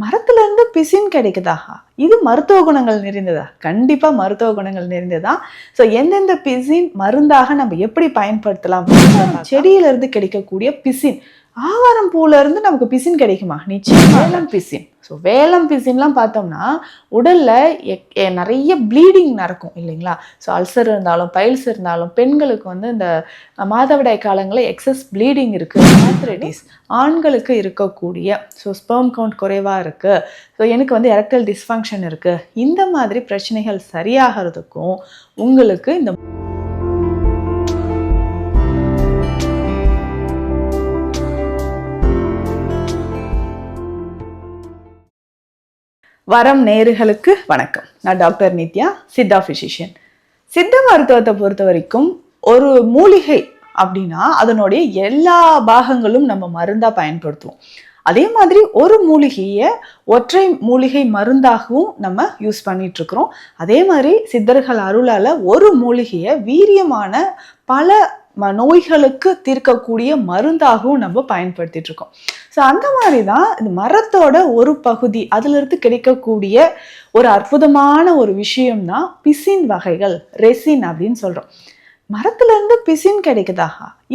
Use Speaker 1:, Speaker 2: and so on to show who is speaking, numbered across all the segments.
Speaker 1: மரத்துல இருந்து பிசின் கிடைக்குதா? இது மருத்துவ குணங்கள் நிறைந்ததா? கண்டிப்பா மருத்துவ குணங்கள் நிறைந்ததா? ஸோ எந்தெந்த பிசின் மருந்தாக நம்ம எப்படி பயன்படுத்தலாம்? செடியில இருந்து கிடைக்கக்கூடிய பிசின். ஆவாரம் பூல இருந்து நமக்கு பிசின் கிடைக்குமா? நிச்சயம். வேலம் பிசின். ஸோ வேலம் பிசின்லாம் பார்த்தோம்னா உடல்ல நிறைய ப்ளீடிங் நடக்கும் இல்லைங்களா? ஸோ அல்சர் இருந்தாலும் பைல்ஸ் இருந்தாலும் பெண்களுக்கு வந்து இந்த மாதவிடாய் காலங்களில் எக்ஸஸ் ப்ளீடிங் இருக்கு. ஆர்த்ரைட்டிஸ் ஆண்களுக்கு இருக்கக்கூடிய ஸோ ஸ்பெர்ம் கவுண்ட் குறைவாக இருக்கு. ஸோ எனக்கு வந்து எரக்டல் டிஸ்ஃபங்க்ஷன் இருக்கு. இந்த மாதிரி பிரச்சனைகள் சரியாகிறதுக்கும் உங்களுக்கு இந்த வரம் நேருகளுக்கு வணக்கம். நான் டாக்டர் நித்யா சித்தா ஃபிசிஷியன் சித்த மருத்துவத்தை பொறுத்த வரைக்கும் ஒரு மூலிகை அப்படின்னா அதனுடைய எல்லா பாகங்களும் நம்ம மருந்தா பயன்படுத்துவோம். அதே மாதிரி ஒரு மூலிகையை ஒற்றை மூலிகை மருந்தாகவும் நம்ம யூஸ் பண்ணிட்டு இருக்கிறோம் அதே மாதிரி சித்தர்கள் அருளால் ஒரு மூலிகையை வீரியமான பல ம- நோய்களுக்கு தீர்க்கக்கூடிய மருந்தாகவும் நம்ம பயன்படுத்திட்டு இருக்கோம் ஸோ அந்த மாதிரி தான் இந்த மரத்தோட ஒரு பகுதி அதிலிருந்து கிடைக்கக்கூடிய ஒரு அற்புதமான ஒரு விஷயம் தான் பிசின் வகைகள் ரெசின் அப்படின்னு சொல்கிறோம் மரத்துல இருந்து பிசின் கிடைக்குதா?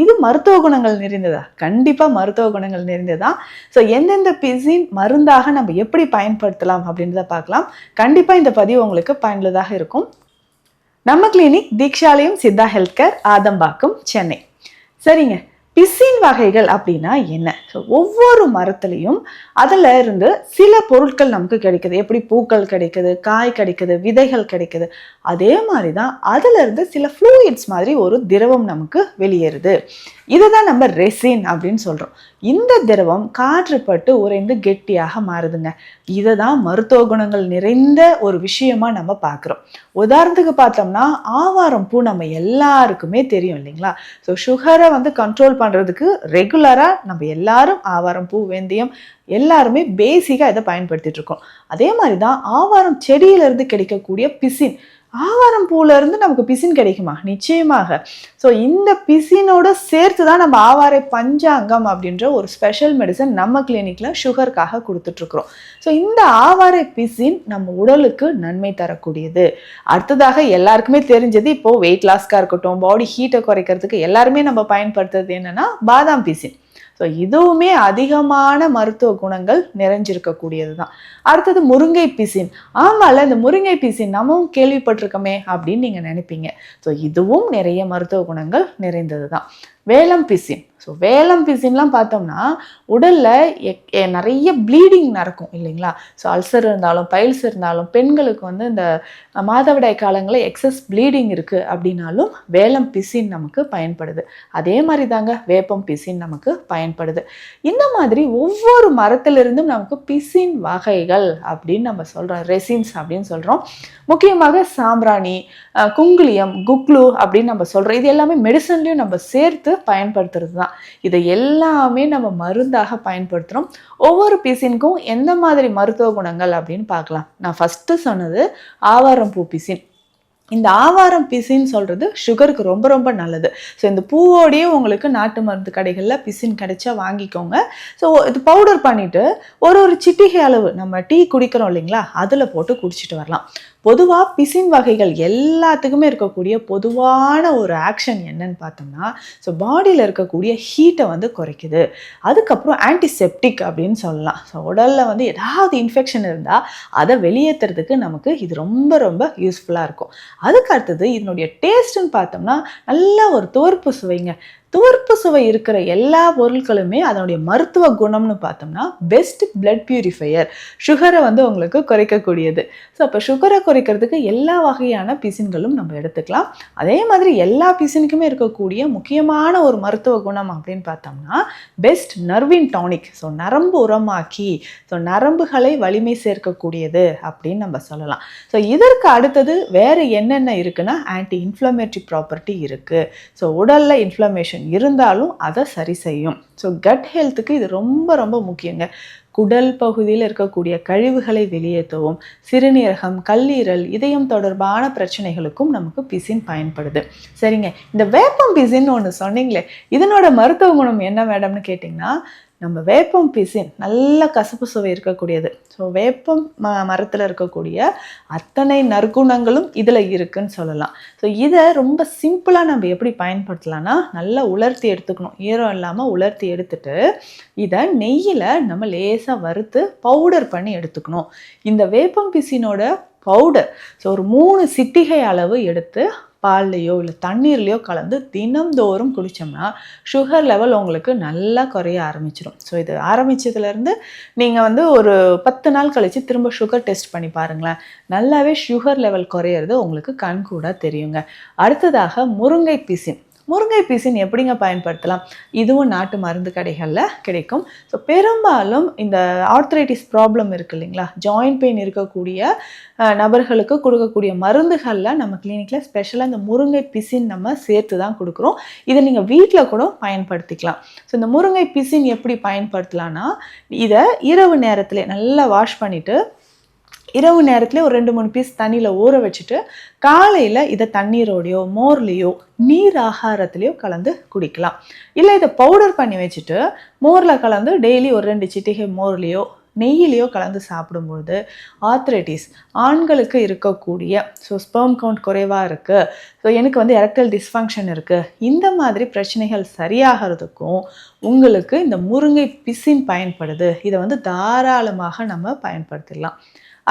Speaker 1: இது மருத்துவ குணங்கள் நிறைந்ததா? கண்டிப்பா மருத்துவ குணங்கள் நிறைந்ததா. ஸோ எந்தெந்த பிசின் மருந்தாக நம்ம எப்படி பயன்படுத்தலாம் அப்படின்றத பார்க்கலாம். கண்டிப்பா இந்த பதிவு உங்களுக்கு பயனுள்ளதாக இருக்கும். நம்ம clinic Deekshalayam Siddha health care Adambakkam Chennai. சரிங்க. பிசின் வகைகள் அப்படின்னா என்ன? ஸோ ஒவ்வொரு மரத்துலேயும் அதில் இருந்து சில பொருட்கள் நமக்கு கிடைக்குது. எப்படி பூக்கள் கிடைக்குது காய் கிடைக்குது விதைகள் கிடைக்குது. அதே மாதிரி தான் அதிலிருந்து சில ஃப்ளூயிட்ஸ் மாதிரி ஒரு திரவம் நமக்கு வெளியேறுது. இதை தான் நம்ம ரெசின் அப்படின்னு சொல்கிறோம் இந்த திரவம் காற்றுப்பட்டு உறைந்து கெட்டியாக மாறுதுங்க. இதை தான் மருத்துவ குணங்கள் நிறைந்த ஒரு விஷயமாக நம்ம பார்க்குறோம். உதாரணத்துக்கு பார்த்தோம்னா ஆவாரம் பூ நம்ம எல்லாருக்குமே தெரியும் இல்லைங்களா? ஸோ சுகரை வந்து கண்ட்ரோல் பண்ணுறதுக்கு ரெகுலராக நம்ம எல்லாரும் ஆவாரம் பூ வெந்தயம் எல்லாருமே பேசிக்காக இதை பயன்படுத்திட்டு இருக்கோம். அதே மாதிரி தான் ஆவாரம் செடியிலிருந்து கிடைக்கக்கூடிய பிசின் ஆவாரம் பூவிலேருந்து நமக்கு பிசின் கிடைக்குமா? நிச்சயமாக. ஸோ இந்த பிசினோட சேர்த்து தான் நம்ம ஆவாரை பஞ்சாங்கம் அப்படின்ற ஒரு ஸ்பெஷல் மெடிசன் நம்ம கிளினிக்கில் சுகருக்காக கொடுத்துட்ருக்குறோம் ஸோ இந்த ஆவாரை பிசின் நம்ம உடலுக்கு நன்மை தரக்கூடியது. அடுத்ததாக எல்லாருக்குமே தெரிஞ்சது இப்போது வெயிட் லாஸ்க்காக இருக்கட்டும் பாடி ஹீட்டை குறைக்கிறதுக்கு எல்லாருமே நம்ம பயன்படுத்துறது என்னென்னா பாதாம் பிசின். ஸோ இதுவுமே அதிகமான மருத்துவ குணங்கள் நிறைஞ்சிருக்கக்கூடியது தான் அடுத்தது முருங்கை பிசின். ஆமால இந்த முருங்கை பிசின் நம்மவும் கேள்விப்பட்டிருக்கோமே அப்படின்னு நீங்கள் நினைப்பீங்க. ஸோ இதுவும் நிறைய மருத்துவ குணங்கள் நிறைந்தது தான் வேலம் பிசின். ஸோ வேலம் பிசின்லாம் பார்த்தோம்னா உடலில் எக்- நிறைய ப்ளீடிங் நடக்கும் இல்லைங்களா? ஸோ அல்சர் இருந்தாலும் பைல்ஸ் இருந்தாலும் பெண்களுக்கு வந்து இந்த மாதவிடாய் காலங்களில் எக்ஸஸ் ப்ளீடிங் இருக்குது அப்படின்னாலும் வேலம் பிசின் நமக்கு பயன்படுது. அதே மாதிரி தாங்க வேப்பம் பிசின் நமக்கு பயன்படுது. இந்த மாதிரி ஒவ்வொரு மரத்திலிருந்தும் நமக்கு பிசின் வகைகள் அப்படின்னு நம்ம சொல்கிறோம் ரெசின்ஸ் அப்படின்னு சொல்கிறோம் முக்கியமாக சாம்பிராணி குங்குளியம் குங்குலியம் குக்லு அப்படின்னு நம்ம சொல்கிறோம் இது எல்லாமே மெடிசன்லையும் நம்ம சேர்த்து பயன்படுத்துறது தான் இதை எல்லாமே நம்ம மருந்தாக பயன்படுத்துகிறோம் ஒவ்வொரு பிசினுக்கும் எந்த மாதிரி மருத்துவ குணங்கள் அப்படின்னு பார்க்கலாம். நான் ஃபஸ்ட்டு சொன்னது ஆவாரம் பூ பிசின். இந்த ஆவாரம் பிசின்னு சொல்றது சுகருக்கு ரொம்ப ரொம்ப நல்லது. ஸோ இந்த பூவோடையே உங்களுக்கு நாட்டு மருந்து கடைகளில் பிசின் கிடைச்சா வாங்கிக்கோங்க. ஸோ இது பவுடர் பண்ணிட்டு ஒரு ஒரு சிட்டிகை அளவு நம்ம டீ குடிக்கிறோம் இல்லைங்களா? அதில் போட்டு குடிச்சிட்டு வரலாம். பொதுவாக பிசின் வகைகள் எல்லாத்துக்குமே இருக்கக்கூடிய பொதுவான ஒரு ஆக்ஷன் என்னன்னு பார்த்தோம்னா ஸோ பாடியில் இருக்கக்கூடிய ஹீட்டை வந்து குறைக்குது. அதுக்கப்புறம் ஆன்டிசெப்டிக் அப்படின்னு சொல்லலாம். ஸோ உடலில் வந்து ஏதாவது இன்ஃபெக்ஷன் இருந்தால் அதை வெளியேற்றுறதுக்கு நமக்கு இது ரொம்ப ரொம்ப யூஸ்ஃபுல்லாக இருக்கும். அதுக்கு அடுத்தது இதனுடைய டேஸ்ட்டுன்னு பார்த்தோம்னா நல்ல ஒரு தோற்பு சுவைங்க. துவர்ப்பு சுவை இருக்கிற எல்லா பொருட்களுமே அதனுடைய மருத்துவ குணம்னு பார்த்தோம்னா பெஸ்ட் பிளட் பியூரிஃபையர் சுகரை வந்து உங்களுக்கு குறைக்கக்கூடியது. ஸோ அப்போ சுகரை குறைக்கிறதுக்கு எல்லா வகையான பிசின்களும் நம்ம எடுத்துக்கலாம். அதே மாதிரி எல்லா பிசினுக்குமே இருக்கக்கூடிய முக்கியமான ஒரு மருத்துவ குணம் அப்படின்னு பார்த்தோம்னா பெஸ்ட் நர்வின் டானிக் ஸோ நரம்பு உரமாக்கி ஸோ நரம்புகளை வலிமை சேர்க்கக்கூடியது அப்படின்னு நம்ம சொல்லலாம். ஸோ இதற்கு அடுத்தது வேறு என்னென்ன இருக்குன்னா ஆன்டி இன்ஃப்ளமேட்டரி ப்ராப்பர்ட்டி இருக்குது ஸோ உடலில் இன்ஃப்ளமேஷன் இருந்தாலும் அதை சரி செய்யும். ஸோ கட் ஹெல்த்துக்கு இது ரொம்ப ரொம்ப முக்கியங்க. குடல் பகுதியில் இருக்கக்கூடிய கழிவுகளை வெளியேற்றவும் சிறுநீரகம் கல்லீரல் இதயம் தொடர்பான பிரச்சனைகளுக்கும் நமக்கு பிசின் பயன்படுது. சரிங்க. இந்த வேப்பம் பிசின்னு ஒன்று சொன்னீங்களே இதனோட மருத்துவ குணம் என்ன மேடம்னு கேட்டிங்கன்னா நம்ம வேப்பம் பிசின் நல்ல கசப்பு சுவை இருக்கக்கூடியது. ஸோ வேப்பம் ம மரத்தில் இருக்கக்கூடிய அத்தனை நற்குணங்களும் இதில் இருக்குன்னு சொல்லலாம். ஸோ இதை ரொம்ப சிம்பிளாக நம்ம எப்படி பயன்படுத்தலாம்னா நல்லா உலர்த்தி எடுத்துக்கணும். ஈரம் இல்லாமல் உலர்த்தி எடுத்துட்டு இதை நெய்யில் நம்ம லேசாக வறுத்து பவுடர் பண்ணி எடுத்துக்கணும். இந்த வேப்பம் பிசினோட பவுடர் ஸோ ஒரு மூணு சிட்டிகை அளவு எடுத்து பால்லையோ இல்லை தண்ணீர்லையோ கலந்து தினம்தோறும் குடித்தோம்னா சுகர் லெவல் உங்களுக்கு நல்லா குறைய ஆரம்பிச்சிடும் ஸோ இது ஆரம்பித்ததுலேருந்து நீங்கள் வந்து ஒரு பத்து நாள் கழித்து திரும்ப சுகர் டெஸ்ட் பண்ணி பாருங்களேன். நல்லாவே சுகர் லெவல் குறையிறது உங்களுக்கு கண் கூட தெரியுங்க. அடுத்ததாக முருங்கை பிசின். முருங்கை பிசின் எப்படிங்க பயன்படுத்தலாம்? இதுவும் நாட்டு மருந்து கடைகளில் கிடைக்கும். ஸோ பெரும்பாலும் இந்த ஆர்த்ரைட்டிஸ் ப்ராப்ளம் இருக்கு இல்லைங்களா? ஜாயிண்ட் பெயின் இருக்கக்கூடிய நபர்களுக்கு கொடுக்கக்கூடிய மருந்துகளில் நம்ம கிளினிக்கில் ஸ்பெஷலாக இந்த முருங்கை பிசின் நம்ம சேர்த்து தான் கொடுக்குறோம். இதை நீங்கள் வீட்டில் கூட பயன்படுத்திக்கலாம். ஸோ இந்த முருங்கை பிசின் எப்படி பயன்படுத்தலாம்னா இதை இரவு நேரத்தில் நல்லா வாஷ் பண்ணிவிட்டு இரவு நேரத்தில் ஒரு ரெண்டு மூணு பீஸ் தண்ணியில் ஊற வச்சுட்டு காலையில் இதை தண்ணீரோடையோ மோர்லேயோ நீர் ஆகாரத்துலேயோ கலந்து குடிக்கலாம். இல்லை இதை பவுடர் பண்ணி வச்சுட்டு மோரில் கலந்து டெய்லி ஒரு ரெண்டு சிட்டிகை மோர்லேயோ நெய்யிலையோ கலந்து சாப்பிடும்பொழுது ஆத்ரைட்டிஸ் ஆண்களுக்கு இருக்கக்கூடிய ஸோ ஸ்பெர்ம் கவுண்ட் குறைவாக இருக்குது ஸோ எனக்கு வந்து எரக்டல் டிஸ்ஃபங்க்ஷன் இருக்குது இந்த மாதிரி பிரச்சனைகள் சரியாகிறதுக்கும் உங்களுக்கு இந்த முருங்கை பிசின் பயன்படுது. இதை வந்து தாராளமாக நம்ம பயன்படுத்திடலாம்.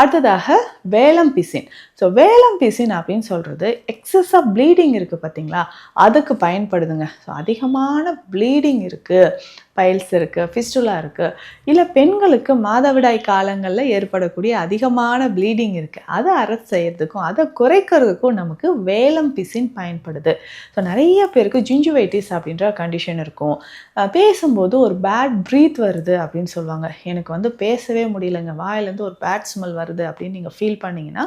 Speaker 1: அடுத்ததாக வேலம் பிசின். ஸோ வேலம் பிசின் அப்படின்னு சொல்கிறது எக்ஸஸாக ப்ளீடிங் இருக்குது பார்த்தீங்களா? அதுக்கு பயன்படுதுங்க. ஸோ அதிகமான ப்ளீடிங் இருக்குது பைல்ஸ் இருக்குது ஃபிஸ்டுலா இருக்குது இல்லை பெண்களுக்கு மாதவிடாய் காலங்களில் ஏற்படக்கூடிய அதிகமான ப்ளீடிங் இருக்குது அதை அரசு செய்கிறதுக்கும் அதை குறைக்கிறதுக்கும் நமக்கு வேலம் பிசின் பயன்படுது. ஸோ நிறைய பேருக்கு ஜிஞ்சுவைட்டிஸ் அப்படின்ற கண்டிஷன் இருக்கும். பேசும்போது ஒரு பேட் ப்ரீத் வருது அப்படின்னு சொல்லுவாங்க. எனக்கு வந்து பேசவே முடியலங்க. வாயிலேருந்து ஒரு பேட் ஸ்மெல் வருது அப்படின்னு நீங்கள் ஃபீல் பண்ணீங்கன்னா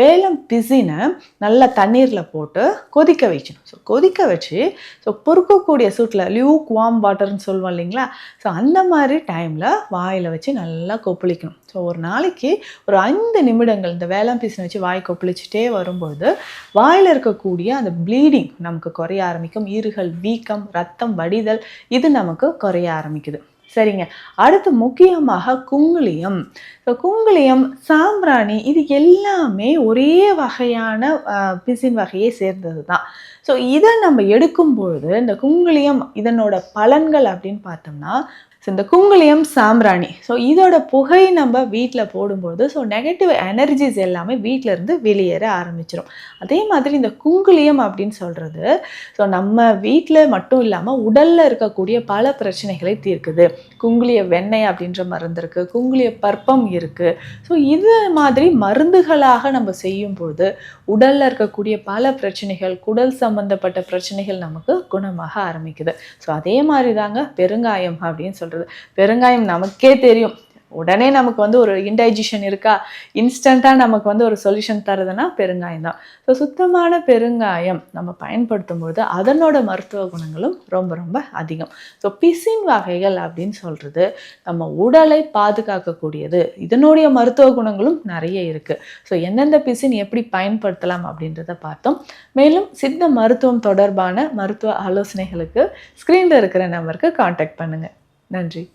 Speaker 1: வேலம் பிசினை நல்லா தண்ணீரில் போட்டு கொதிக்க வைக்கணும். ஸோ கொதிக்க வச்சு ஸோ பொறுக்கக்கூடிய சூட்டில் லியூக் வார்ம் வாட்டர்னு சொல்லுவோம் இல்லைங்களா? ஸோ அந்த மாதிரி டைமில் வாயில் வச்சு நல்லா கொப்பளிக்கணும். ஸோ ஒரு நாளைக்கு ஒரு ஐந்து நிமிடங்கள் இந்த வேலம் பீசனை வச்சு வாய் கொப்பளிச்சுட்டே வரும்போது வாயில் இருக்கக்கூடிய அந்த ப்ளீடிங் நமக்கு குறைய ஆரம்பிக்கும். ஈறுகள் வீக்கம் ரத்தம் வடிதல் இது நமக்கு குறைய ஆரம்பிக்குது. சரிங்க. அடுத்து முக்கியமாக குங்குளியம். ஸோ குங்குளியம் சாம்பிராணி இது எல்லாமே ஒரே வகையான பிசின் வகையை சேர்ந்தது தான் ஸோ இதை நம்ம எடுக்கும்பொழுது இந்த குங்குளியம் இதனோட பலன்கள் அப்படின்னு பார்த்தோம்னா ஸோ இந்த குங்குளியம் சாம்பிராணி. ஸோ இதோட புகை நம்ம வீட்டில் போடும்போது ஸோ நெகட்டிவ் எனர்ஜிஸ் எல்லாமே வீட்டில் இருந்து வெளியேற ஆரம்பிச்சிடும் அதே மாதிரி இந்த குங்குளியம் அப்படின்னு சொல்கிறது ஸோ நம்ம வீட்டில் மட்டும் இல்லாமல் உடலில் இருக்கக்கூடிய பல பிரச்சனைகளை தீர்க்குது. குங்குளிய வெண்ணெய் அப்படின்ற மருந்து இருக்குது குங்குளிய பற்பம் இருக்குது ஸோ இது மாதிரி மருந்துகளாக நம்ம செய்யும்போது உடலில் இருக்கக்கூடிய பல பிரச்சனைகள் குடல் சம்பந்தப்பட்ட பிரச்சனைகள் நமக்கு குணமாக ஆரம்பிக்குது. ஸோ அதே மாதிரி தாங்க பெருங்காயம் அப்படின்னு சொல்கிறது பெருங்காயம் நமக்கே தெரியும். உடனே நமக்கு வந்து ஒரு இன்டைஜஷன் இருக்கா? இன்ஸ்டண்ட்டாக நமக்கு வந்து ஒரு சொல்யூஷன் தருதுன்னா பெருங்காயம் தான். ஸோ சுத்தமான பெருங்காயம் நம்ம பயன்படுத்தும் பொழுது அதனோட மருத்துவ குணங்களும் ரொம்ப ரொம்ப அதிகம். ஸோ பிசின் வகைகள் அப்படின்னு சொல்கிறது நம்ம உடலை பாதுகாக்கக்கூடியது. இதனுடைய மருத்துவ குணங்களும் நிறைய இருக்குது ஸோ எந்தெந்த பிசின் எப்படி பயன்படுத்தலாம் அப்படின்றத பார்த்தோம். மேலும் சித்த மருத்துவம் தொடர்பான மருத்துவ ஆலோசனைகளுக்கு ஸ்க்ரீனில் இருக்கிற நம்பருக்கு காண்டாக்ட் பண்ணுங்கள் நன்றி.